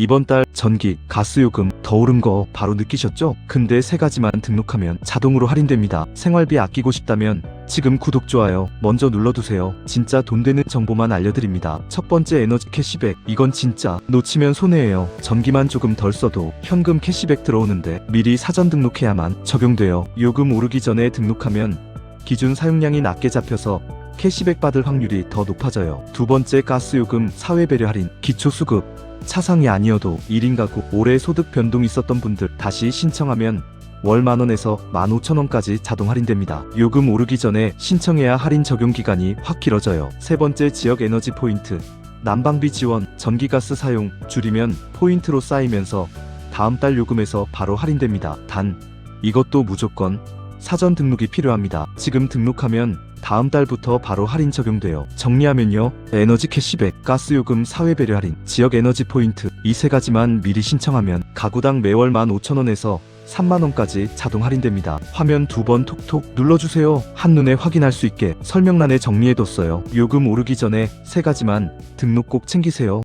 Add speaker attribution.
Speaker 1: 이번 달 전기, 가스요금 더 오른 거 바로 느끼셨죠? 근데 세 가지만 등록하면 자동으로 할인됩니다. 생활비 아끼고 싶다면 지금 구독, 좋아요 먼저 눌러두세요. 진짜 돈 되는 정보만 알려드립니다. 첫 번째 에너지 캐시백. 이건 진짜 놓치면 손해예요. 전기만 조금 덜 써도 현금 캐시백 들어오는데 미리 사전 등록해야만 적용돼요. 요금 오르기 전에 등록하면 기준 사용량이 낮게 잡혀서 캐시백 받을 확률이 더 높아져요. 두 번째 가스요금 사회배려 할인 기초수급 차상이 아니어도 1인 가구 올해 소득 변동 있었던 분들 다시 신청하면 월 만원에서 만 오천원까지 자동 할인됩니다. 요금 오르기 전에 신청해야 할인 적용 기간이 확 길어져요. 세 번째 지역 에너지 포인트 난방비 지원 전기가스 사용 줄이면 포인트로 쌓이면서 다음 달 요금에서 바로 할인됩니다. 단 이것도 무조건 사전 등록이 필요합니다. 지금 등록하면 다음 달부터 바로 할인 적용돼요. 정리하면요. 에너지 캐시백, 가스 요금 사회 배려 할인, 지역 에너지 포인트 이 세 가지만 미리 신청하면 가구당 매월 15,000원에서 3만원까지 자동 할인됩니다. 화면 두 번 톡톡 눌러주세요. 한눈에 확인할 수 있게 설명란에 정리해뒀어요. 요금 오르기 전에 세 가지만 등록 꼭 챙기세요.